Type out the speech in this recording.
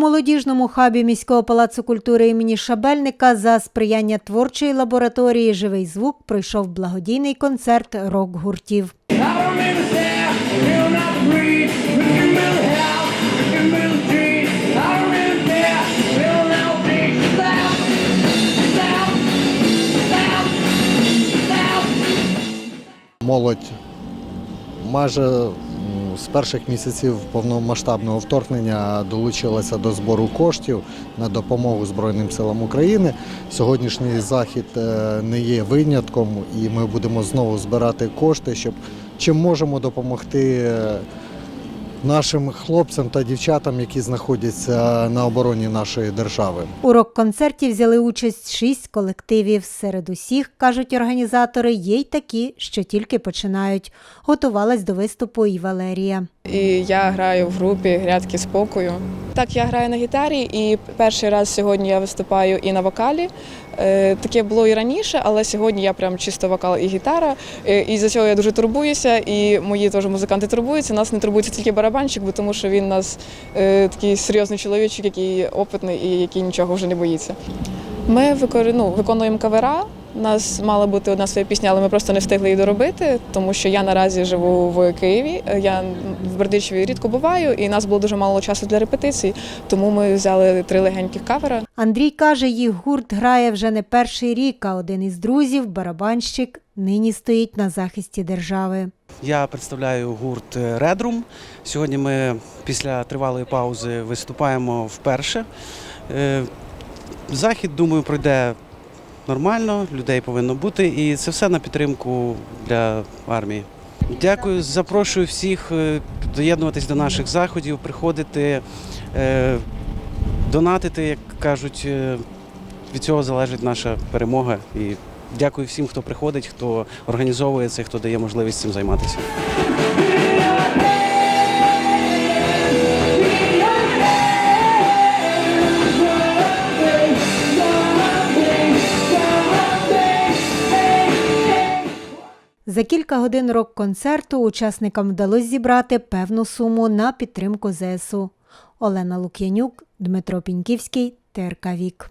молодіжному хабі міського палацу культури імені Шабельника за сприяння творчої лабораторії Живий звук пройшов благодійний концерт рок-гуртів. Молодь майже з перших місяців повномасштабного вторгнення долучилася до збору коштів на допомогу Збройним силам України. Сьогоднішній захід е, не є винятком, і ми будемо знову збирати кошти, щоб чим можемо допомогти е, нашим хлопцям та дівчатам, які знаходяться на обороні нашої держави. У рок-концерті взяли участь шість колективів. Серед усіх, кажуть організатори, є й такі, що тільки починають. Готувалась до виступу і Валерія. І я граю в групі Грядки спокою. Так, я граю на гітарі, і перший раз сьогодні я виступаю і на вокалі. Е, Таке було і раніше, але сьогодні я прям чисто вокал і гітара. Е, І за цього я дуже турбуюся. І мої теж музиканти турбуються. Нас не турбується тільки барабанщик, бо тому що він у нас е, такий серйозний чоловічок, який опитний і який нічого вже не боїться. Ми ну, виконуємо кавера. У нас мала бути одна своя пісня, але ми просто не встигли її доробити, тому що я наразі живу в Києві. Я в Бердичеві рідко буваю, і нас було дуже мало часу для репетицій, тому ми взяли три легеньких кавера. Андрій каже, їх гурт грає вже не перший рік, а один із друзів, барабанщик, нині стоїть на захисті держави. Я представляю гурт Редрум. Сьогодні ми після тривалої паузи виступаємо вперше. Е, Захід, думаю, пройде нормально, людей повинно бути, і це все на підтримку для армії. Дякую, запрошую всіх е, доєднуватись до наших заходів, приходити, е, донатити, як кажуть. е, Від цього залежить наша перемога. І дякую всім, хто приходить, хто організовує це, хто дає можливість цим займатися. За кілька годин рок-концерту учасникам вдалося зібрати певну суму на підтримку ЗСУ. Олена Лук'янюк, Дмитро Піньківський, ТРК Вік.